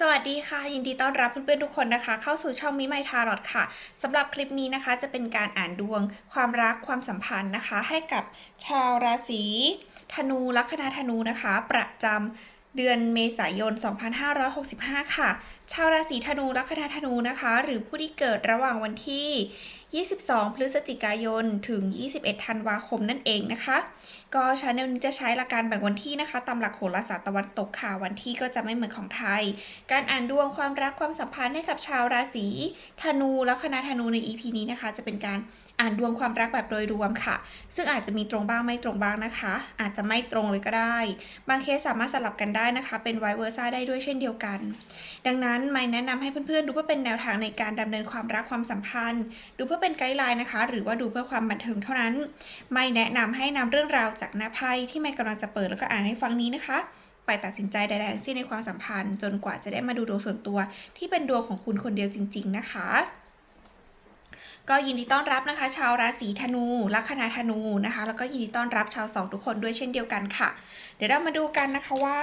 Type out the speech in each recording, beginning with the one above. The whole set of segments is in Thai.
สวัสดีค่ะ ยินดีต้อนรับเพื่อนๆทุกคนนะคะ เข้าสู่ช่องมิไมทารอดค่ะสำหรับคลิปนี้นะคะ จะเป็นการอ่านดวงความรักความสัมพันธ์นะคะ ให้กับชาวราศีธนูลัคนาธนูนะคะ ประจำเดือนเมษายน 2565 ค่ะชาวราศีธนูลัคนาธนูนะคะ หรือผู้ที่เกิดระหว่างวันที่ 22 พฤศจิกายน ถึง 21 ธันวาคมนั่นเองนะคะ ก็ชาแนลนี้จะใช้หลักการแบ่งวันที่นะคะ ตามหลักโหราศาสตร์ตะวันตกค่ะ วันที่ก็จะไม่เหมือนของไทย การอ่านดวงความรักความสัมพันธ์ให้กับชาวราศีธนูละคณะธนูใน EP นี้นะคะ จะเป็นการอ่านดวงความรักแบบโดยรวมค่ะ ซึ่งอาจจะมีตรงบ้างไม่ตรงบ้างนะคะ อาจจะไม่ตรงเลยก็ได้ บางเคสสามารถสลับกันได้นะคะ เป็นไวเวอร์ซ่าได้ด้วยเช่นเดียวกัน ดังนั้นไม่แนะนำให้เพื่อนๆ ดูเพื่อเป็นแนวทางในการดำเนินความรักความสัมพันธ์ ดูเพื่อเป็นไกด์ไลน์นะคะ หรือว่าดูเพื่อความบันเทิงเท่านั้น ไม่แนะนำให้นำเรื่องราวจากหน้าไพ่ที่ไม่กำลังจะเปิดแล้วก็อ่านให้ฟังนี้นะคะ ไปตัดสินใจใดๆทั้งสิ้นในความสัมพันธ์ จนกว่าจะได้มาดูดวงส่วนตัว ที่เป็นดวงของคุณคนเดียวจริง ๆ นะคะ ก็ยินดีต้อนรับนะคะ ชาวราศีธนู ลัคนาธนูนะคะ แล้วก็ยินดีต้อนรับชาวสองทุกคนด้วยเช่นเดียวกันค่ะ เดี๋ยวเรามาดูกันนะคะว่า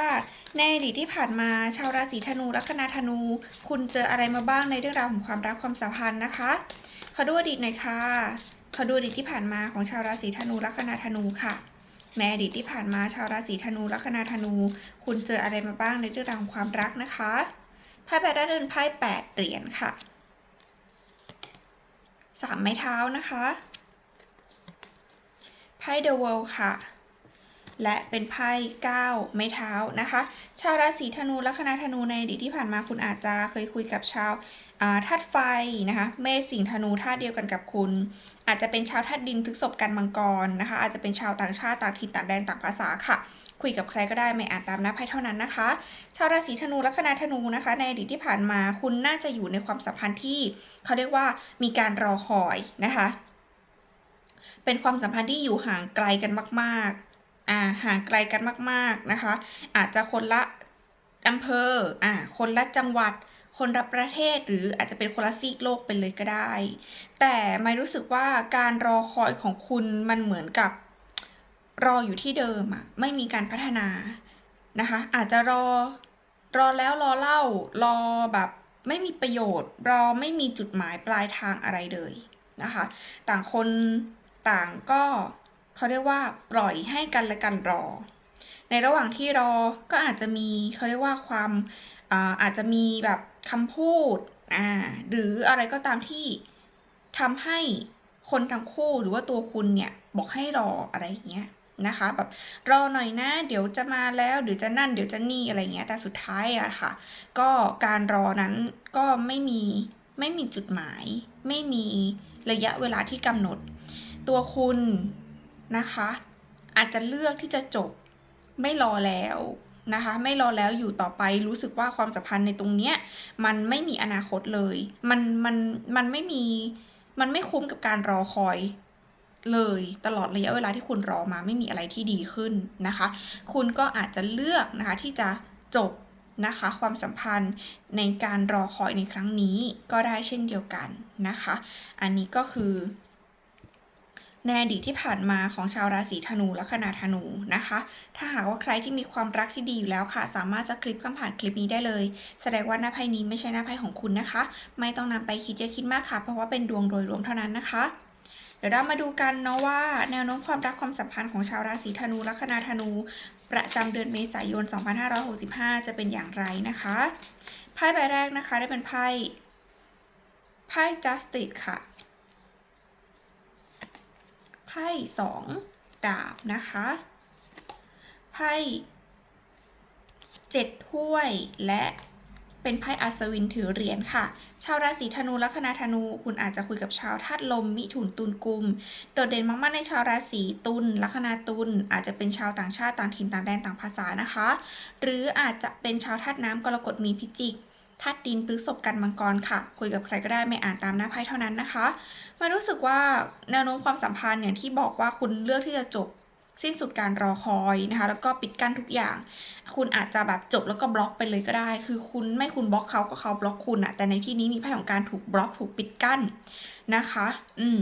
ในอดีตที่ผ่านมาชาวราศีธนู ลัคนาธนู คุณเจออะไรมาบ้างในเรื่องราวของความรักความสัมพันธ์นะคะขอดูอดีตหน่อยค่ะขอดูอดีตที่ผ่านมาของชาวราศีธนูลัคนาธนูค่ะในอดีตที่ผ่านมาชาวราศีธนูลัคนาธนู คุณเจออะไรมาบ้างในเรื่องราวของความรักนะคะไพ่แปดด้เดินไพ่แปดเหรียญค่ะ สามไม้เท้านะคะไพ่เดอะเวิลด์ค่ะ และเป็นไพ่เก้าไม้เท้านะคะ ชาวราศีธนูลัคนาธนูในอดีตที่ผ่านมาคุณอาจจะเคยคุยกับชาวธาตุไฟนะคะเมษสิงธนูธาตุเดียวกันกับคุณ อาจจะเป็นชาวธาตุดินพฤษภกันมังกรนะคะ อาจจะเป็นชาวต่างชาติต่างถิ่นต่างแดนต่างภาษาค่ะ คุยกับใครก็ได้ไม่อานตามน้าไพ่เท่านั้นนะคะ ชาวราศีธนูลัคนาธนูนะคะ ในอดีตที่ผ่านมาคุณน่าจะอยู่ในความสัมพันธ์ที่เขาเรียกว่ามีการรอคอยนะคะ เป็นความสัมพันธ์ที่อยู่ห่างไกลกันมาก ๆ อ่าห่างไกลกันมาก ๆนะคะ อาจจะคนละอำเภออ่าคนละจังหวัดคนละประเทศหรืออาจจะเป็นคนละซีกโลกไปเลยก็ได้ แต่ไม่รู้สึกว่าการรอคอยของคุณมันเหมือนกับ รออยู่ที่เดิมอะไม่มีการพัฒนานะคะ อาจจะรอรอแล้วรอเล่ารอแบบไม่มีประโยชน์ รอไม่มีจุดหมายปลายทางอะไรเลยนะคะ ต่างคนต่างก็เขาเรียกว่าปล่อยให้กันและกันรอ ในระหว่างที่รอก็อาจจะมีเขาเรียกว่าความอาอาจจะมีแบบคำพูดอ่าหรืออะไรก็ตามที่ทำให้คนทั้งคู่หรือว่าตัวคุณเนี่ยบอกให้รออะไรอย่างเงี้ย นะคะ แบบรอหน่อยนะ เดี๋ยวจะมาแล้วเดี๋ยวจะนั่นเดี๋ยวจะนี่อะไรเงี้ย แต่สุดท้ายอะค่ะ ก็การรอนั้นก็ไม่มีไม่มีจุดหมาย ไม่มีระยะเวลาที่กำหนด ตัวคุณนะคะ อาจจะเลือกที่จะจบไม่รอแล้วนะคะ ไม่รอแล้วอยู่ต่อไปรู้สึกว่าความสัมพันธ์ในตรงเนี้ยมันไม่มีอนาคตเลย มันมันมันไม่มีมันไม่คุ้มกับการรอคอย เลยตลอดระยะเวลาที่คุณรอมาไม่มีอะไรที่ดีขึ้นนะคะ คุณก็อาจจะเลือกนะคะที่จะจบนะคะความสัมพันธ์ในการรอคอยในครั้งนี้ก็ได้เช่นเดียวกันนะคะ อันนี้ก็คือในอดีตที่ผ่านมาของชาวราศีธนูและคณาธนูนะคะ ถ้าหากว่าใครที่มีความรักที่ดีอยู่แล้วค่ะ สามารถสคริปข้ามผ่านคลิปนี้ได้เลย แสดงว่าหน้าไพ่นี้ไม่ใช่หน้าไพ่ของคุณนะคะ ไม่ต้องนำไปคิดเยอะคิดมากค่ะ เพราะว่าเป็นดวงโดยรวมเท่านั้นนะคะ ดี๋ยวเรามาดูกันเนาะว่าแนวโน้มความรักความสัมพันธ์ของชาวราศีธนูและคณาธนู ประจำเดือนเมษายน 2565 จะเป็นอย่างไรนะคะไพ่ใบแรกนะคะได้เป็นไพ่ไพ่ justice ค่ะไพ่สองดาบนะคะไพ่เจ็ดถ้วยและ เป็นไพ่อัศวินถือเหรียญค่ะ ชาวราศีธนูและคณะธนู คุณอาจจะคุยกับชาวธาตุลม มิถุนตุลกุม โดดเด่นมากๆในชาวราศีตุลลัคนาตุลอาจจะเป็นชาวต่างชาติต่างถิ่นต่างแดนต่างภาษานะคะ หรืออาจจะเป็นชาวธาตุน้ำกรกฎมีพิจิกธาตุดินพฤษภกันมังกรค่ะ คุยกับใครก็ได้ไม่อ่านตามหน้าไพ่เท่านั้นนะคะมันรู้สึกว่าแนวโน้มความสัมพันธ์อย่างที่บอกว่าคุณเลือกที่จะจบ สิ้นสุดการรอคอยนะคะ แล้วก็ปิดกั้นทุกอย่าง คุณอาจจะแบบจบแล้วก็บล็อกไปเลยก็ได้ คือคุณไม่คุณบล็อกเขาก็เขาบล็อกคุณอะแต่ในที่นี้มีไพ่ของการถูกบล็อกถูกปิดกั้นนะคะ อืม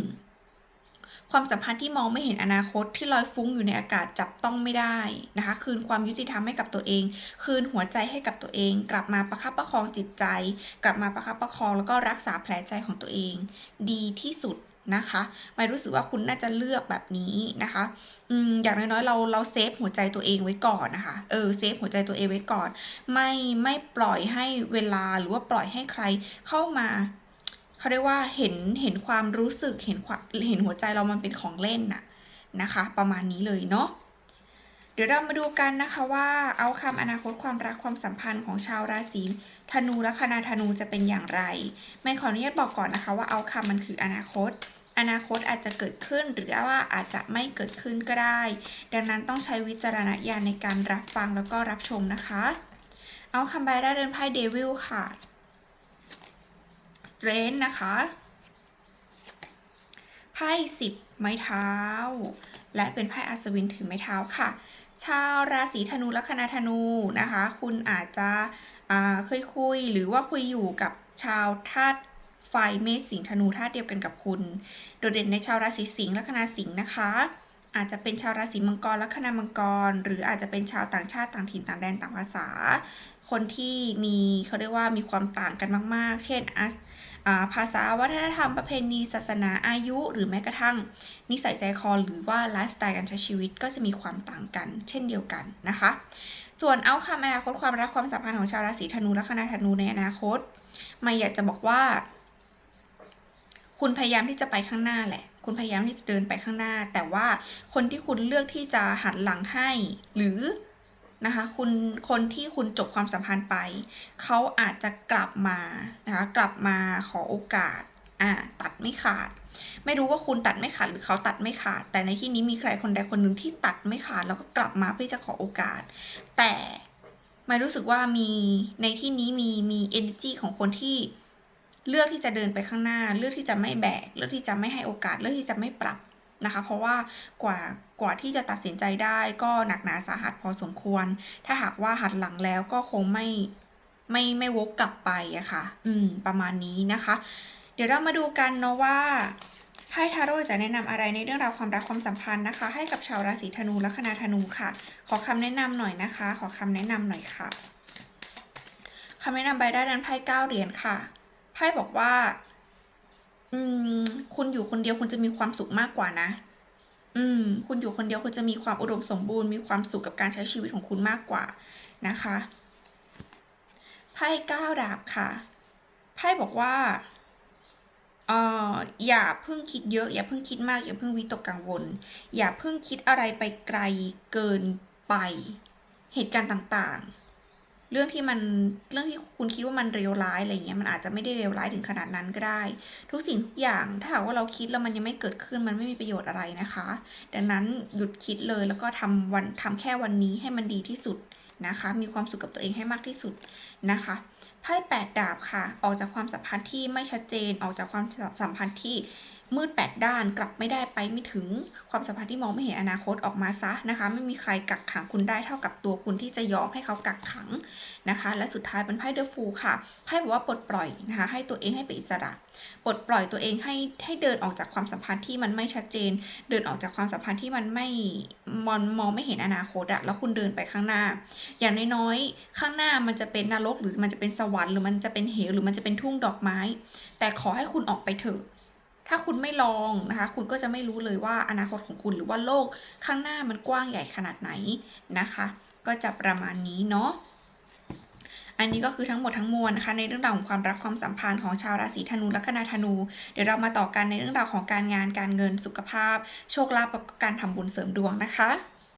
ความสัมพันธ์ที่มองไม่เห็นอนาคตที่ลอยฟุ้งอยู่ในอากาศจับต้องไม่ได้นะคะ คืนความยุติธรรมให้กับตัวเอง คืนหัวใจให้กับตัวเอง กลับมาประคับประคองจิตใจ กลับมาประคับประคองแล้วก็รักษาแผลใจของตัวเอง ดีที่สุด นะคะไม่รู้สึกว่าคุณน่าจะเลือกแบบนี้นะคะอืมอย่างน้อยๆเราเราเซฟหัวใจตัวเองไว้ก่อนนะคะเออเซฟหัวใจตัวเองไว้ก่อน ไม่ไม่ปล่อยให้เวลาหรือว่าปล่อยให้ใครเข้ามาเขาเรียกว่าเห็นเห็นความรู้สึกเห็นความเห็นหัวใจเรามันเป็นของเล่นน่ะนะคะ ประมาณนี้เลยเนาะ เดี๋ยวเรามาดูกันนะคะว่าเอาคำอนาคตความรักความสัมพันธ์ของชาวราศีธนูและคณาธนูจะเป็นอย่างไรไม่ขออนุญาตบอกก่อนนะคะว่าเอาคำมันคืออนาคต อนาคตอาจจะเกิดขึ้นหรือว่าอาจจะไม่เกิดขึ้นก็ได้ ดังนั้นต้องใช้วิจารณญาณในการรับฟังแล้วก็รับชมนะคะ เอาคำใบได้เดินไพ่เดวิลค่ะ Strength นะคะไพ่สิบไม้เท้า และเป็นไพ่อัศวินถือไม้เท้าค่ะ ชาวราศีธนูและคณาธนูนะคะ คุณอาจจะเคยคุยหรือว่าคุยอยู่กับชาวธาตุไฟเมษสิงห์ธนูธาตุเดียวกันกับคุณ โดดเด่นในชาวราศีสิงห์และคณาสิงห์นะคะ อาจจะเป็นชาวราศีมังกรและคณามังกร หรืออาจจะเป็นชาวต่างชาติต่างถิ่นต่างแดนต่างภาษา คนที่มีเขาเรียกว่ามีความต่างกันมาก ๆ เช่นอาภาษาวัฒนธรรมประเพณีศาสนาอายุ หรือแม้กระทั่ง นิสัยใจคอหรือว่าไลฟ์สไตล์การใช้ชีวิตก็จะมีความต่างกัน เช่นเดียวกันนะคะ ส่วนเอาคำอนาคตความรักความสัมพันธ์ของชาวราศีธนูและคณะธนูในอนาคตไม่อยากจะบอกว่า คุณพยายามที่จะไปข้างหน้าแหละคุณพยายามที่จะเดินไปข้างหน้า แต่ว่าคนที่คุณเลือกที่จะหันหลังให้ หรือ นะคะคุณคนที่คุณจบความสัมพันธ์ไป เขาอาจจะกลับมานะคะกลับมาขอโอกาสอ่าตัดไม่ขาด ไม่รู้ว่าคุณตัดไม่ขาดหรือเขาตัดไม่ขาด แต่ในที่นี้มีใครคนใดคนหนึ่งที่ตัดไม่ขาดแล้วก็กลับมาเพื่อจะขอโอกาส แต่ไม่รู้สึกว่ามีในที่นี้มีมี energy ของคนที่เลือกที่จะเดินไปข้างหน้า เลือกที่จะไม่แบก เลือกที่จะไม่ให้โอกาส เลือกที่จะไม่ปรับ นะคะ เพราะว่ากว่ากว่าที่จะตัดสินใจได้ก็หนักหนาสาหัสพอสมควร ถ้าหากว่าหันหลังแล้วก็คงไม่ไม่ไม่วกกลับไปอะค่ะ อืม ประมาณนี้นะคะ เดี๋ยวเรามาดูกันเนาะว่าไพ่ทาโร่จะแนะนำอะไรในเรื่องราวความรักความสัมพันธ์นะคะ ให้กับชาวราศีธนูและคณะธนูค่ะ ขอคำแนะนำหน่อยนะคะ ขอคำแนะนำหน่อยค่ะคำแนะนำใบได้นั้นไพ่เก้าเหรียญค่ะไพ่บอกว่า อืม คุณอยู่คนเดียวคุณจะมีความสุขมากกว่านะ อืม คุณอยู่คนเดียวคุณจะมีความอุดมสมบูรณ์มีความสุขกับการใช้ชีวิตของคุณมากกว่านะคะไพ่เก้าดาบค่ะไพ่บอกว่าเอ่ออย่าเพิ่งคิดเยอะ อย่าเพิ่งคิดมาก อย่าเพิ่งวิตกกังวล อย่าเพิ่งคิดอะไรไปไกลเกินไป เหตุการณ์ต่างๆ เรื่องที่มันเรื่องที่คุณคิดว่ามันเลวร้ายอะไรเงี้ยมันอาจจะไม่ได้เลวร้ายถึงขนาดนั้นก็ได้ ทุกสิ่งทุกอย่างถ้าหากว่าเราคิดแล้วมันยังไม่เกิดขึ้นมันไม่มีประโยชน์อะไรนะคะ ดังนั้นหยุดคิดเลยแล้วก็ทำวันทำแค่วันนี้ให้มันดีที่สุดนะคะ มีความสุขกับตัวเองให้มากที่สุดนะคะ ไพ่แปดดาบค่ะ ออกจากความสัมพันธ์ที่ไม่ชัดเจน ออกจากความสัมพันธ์ที่มืดแปดด้านกลับไม่ได้ไปไม่ถึงความสัมพันธ์ที่มองไม่เห็นอนาคตออกมาซะนะคะ ไม่มีใครกักขังคุณได้เท่ากับตัวคุณที่จะยอมให้เขากักขังนะคะ และสุดท้ายเป็นไพ่เดอะฟูค่ะไพ่บอกว่าปลดปล่อยนะคะ ให้ตัวเองให้เป็นอิสระปลดปล่อยตัวเองให้ให้เดินออกจากความสัมพันธ์ที่มันไม่ชัดเจน เดินออกจากความสัมพันธ์ที่มันไม่มองมองไม่เห็นอนาคตอะแล้วคุณเดินไปข้างหน้า อย่างน้อยๆข้างหน้ามันจะเป็นนรกหรือมันจะเป็นสวรรค์หรือมันจะเป็นเหวหรือมันจะเป็นทุ่งดอกไม้ แต่ขอให้คุณออกไปเถอะ ถ้าคุณไม่ลองนะคะ คุณก็จะไม่รู้เลยว่าอนาคตของคุณหรือว่าโลกข้างหน้ามันกว้างใหญ่ขนาดไหนนะคะ ก็จะประมาณนี้เนาะอันนี้ก็คือทั้งหมดทั้งมวลนะคะในเรื่องราวของความรักความสัมพันธ์ของชาวราศีธนูและคณะธนู เดี๋ยวเรามาต่อกันในเรื่องราวของการงานการเงินสุขภาพ โชคลาภการทำบุญเสริมดวงนะคะ